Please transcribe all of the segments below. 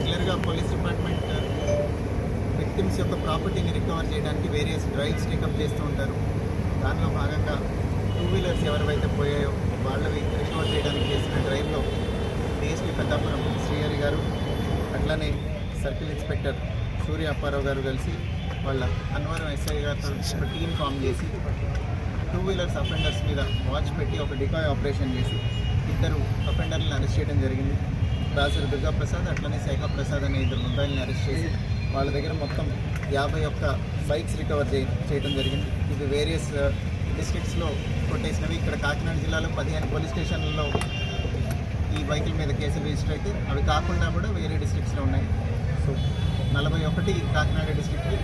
రెగ్యులర్గా police department victims యొక్క ప్రాపర్టీని రికవర్ చేయడానికి వేరియస్ డ్రైవ్స్ టేకప్ చేస్తూ ఉంటారు. దానిలో భాగంగా టూ వీలర్స్ ఎవరివైతే పోయాయో వాళ్ళవి రికవర్ చేయడానికి చేసిన డ్రైవ్లో డిఎస్పీ పెద్దాపురం శ్రీహరి గారు అట్లానే సర్కిల్ ఇన్స్పెక్టర్ సూర్య అప్పారావు గారు కలిసి వాళ్ళ అన్వరం ఎస్ఐ గారితో ఒక టీం ఫామ్ చేసి టూ వీలర్స్ అఫెండర్స్ మీద వాచ్ పెట్టి ఒక డికాయ్ ఆపరేషన్ చేసి ఇద్దరు అఫెండర్లను అరెస్ట్ చేయడం జరిగింది. దాసరి దుర్గా ప్రసాద్ అట్లనే శేఖ ప్రసాద్ అనే ఇద్దరు మొబైల్ని అరెస్ట్ చేసి వాళ్ళ దగ్గర మొత్తం యాభై ఒక్క బైక్స్ రికవర్ చేయ చేయడం జరిగింది. ఇది వేరియస్ డిస్ట్రిక్ట్స్లో కొట్టేసినవి. ఇక్కడ కాకినాడ జిల్లాలో పదిహేను పోలీస్ స్టేషన్లలో ఈ బైకుల మీద కేసులు రిజిస్టర్ అయితే అవి కాకుండా కూడా వేరే డిస్ట్రిక్ట్స్లో ఉన్నాయి. సో నలభై ఒకటి కాకినాడ డిస్ట్రిక్ట్కి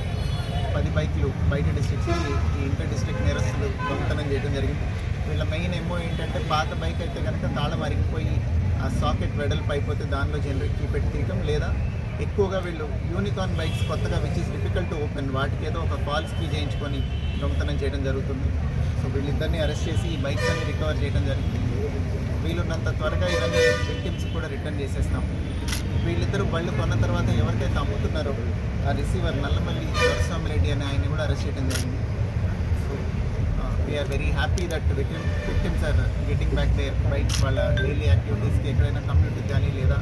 పది బైకులు బయట డిస్ట్రిక్ట్స్కి ఈ ఇంటర్ డిస్ట్రిక్ట్ నేరస్తులు దొంగతనం చేయడం జరిగింది. వీళ్ళ మెయిన్ ఎమ్మో ఏంటంటే పాత బైక్ అయితే కనుక తాళం అరిగిపోయి ఆ సాకెట్ వెడల్పు అయిపోతే దానిలో జనరేట్ కీ తీయటం లేదా ఎక్కువగా వీళ్ళు యూనికార్న్ బైక్స్ కొత్తగా which is difficult to open వాటికి ఏదో ఒక ఫాల్స్ కీ చేయించుకొని దొంగతనం చేయడం జరుగుతుంది. సో వీళ్ళిద్దరిని అరెస్ట్ చేసి ఈ బైక్స్ అన్ని రికవర్ చేయడం జరిగింది. వీళ్ళున్నంత త్వరగా ఇవన్నీ విక్టిమ్స్ కూడా రిటర్న్ చేసేస్తాం. వీళ్ళిద్దరూ బళ్ళు కొన్న తర్వాత ఎవరికైతే అమ్ముతున్నారో ఆ రిసీవర్ నల్లమల్లి దొరస్వామి రెడ్డి అనే ఆయన కూడా అరెస్ట్ చేయడం జరిగింది. We're very happy that victim victims are getting back there bikes వాళ్ళ డైలీ యాక్టివిటీస్కి ఎక్కడైనా కమ్యూనిటీకి కానీ లేదా